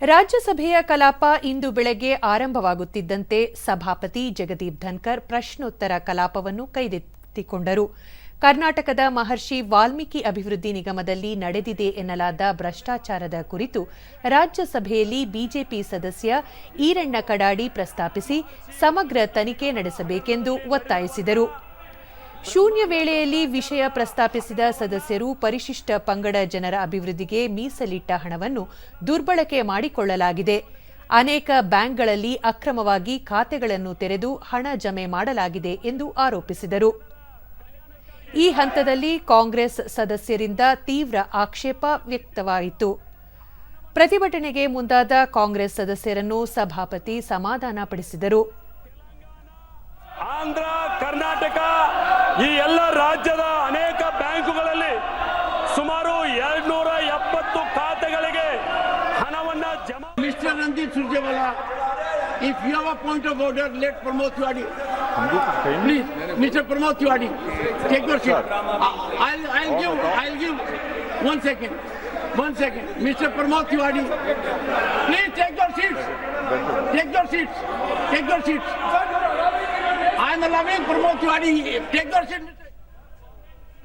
ರಾಜ್ಯಸಭೆಯ ಕಲಾಪ ಇಂದು ಬೆಳಗ್ಗೆ ಆರಂಭವಾಗುತ್ತಿದ್ದಂತೆ ಸಭಾಪತಿ ಜಗದೀಪ್ ಧನ್ಕರ್ ಪ್ರಶ್ನೋತ್ತರ ಕಲಾಪವನ್ನು ಕೈಗೆತ್ತಿಕೊಂಡರು. ಕರ್ನಾಟಕದ ಮಹರ್ಷಿ ವಾಲ್ಮೀಕಿ ಅಭಿವೃದ್ಧಿ ನಿಗಮದಲ್ಲಿ ನಡೆದಿದೆ ಎನ್ನಲಾದ ಭ್ರಷ್ಟಾಚಾರದ ಕುರಿತು ರಾಜ್ಯಸಭೆಯಲ್ಲಿ ಬಿಜೆಪಿ ಸದಸ್ಯ ಈರಣ್ಣ ಕಡಾಡಿ ಪ್ರಸ್ತಾಪಿಸಿ, ಸಮಗ್ರ ತನಿಖೆ ನಡೆಸಬೇಕೆಂದು ಒತ್ತಾಯಿಸಿದರು. ಶೂನ್ಯ ವೇಳೆಯಲ್ಲಿ ವಿಷಯ ಪ್ರಸ್ತಾಪಿಸಿದ ಸದಸ್ಯರು ಪರಿಶಿಷ್ಟ ಪಂಗಡ ಜನರ ಅಭಿವೃದ್ಧಿಗೆ ಮೀಸಲಿಟ್ಟ ಹಣವನ್ನು ದುರ್ಬಳಕೆ ಮಾಡಿಕೊಳ್ಳಲಾಗಿದೆ. ಅನೇಕ ಬ್ಯಾಂಕ್ಗಳಲ್ಲಿ ಅಕ್ರಮವಾಗಿ ಖಾತೆಗಳನ್ನು ತೆರೆದು ಹಣ ಜಮೆ ಮಾಡಲಾಗಿದೆ ಎಂದು ಆರೋಪಿಸಿದರು. ಈ ಹಂತದಲ್ಲಿ ಕಾಂಗ್ರೆಸ್ ಸದಸ್ಯರಿಂದ ತೀವ್ರ ಆಕ್ಷೇಪ ವ್ಯಕ್ತವಾಯಿತು. ಪ್ರತಿಭಟನೆಗೆ ಮುಂದಾದ ಕಾಂಗ್ರೆಸ್ ಸದಸ್ಯರನ್ನು ಸಭಾಪತಿ ಸಮಾಧಾನಪಡಿಸಿದರು. ಆಂಧ್ರ, ಕರ್ನಾಟಕ ಈ ಎಲ್ಲ ರಾಜ್ಯದ ಅನೇಕ ಬ್ಯಾಂಕುಗಳಲ್ಲಿ ಸುಮಾರು ಎರಡ್ನೂರ ಎಪ್ಪತ್ತು ಖಾತೆಗಳಿಗೆ ಹಣವನ್ನ ಜಮಾ Mr. Ranjit Surjewala, if you have a point of order, let Pramod Tiwari. Please, Mr. Pramod Tiwari, take your seat. I- I'll, I'll give, I'll give, one second, one second. Mr. Pramod Tiwari, please take your seats. Take your seats, take your seats. Parlamento per molti anni,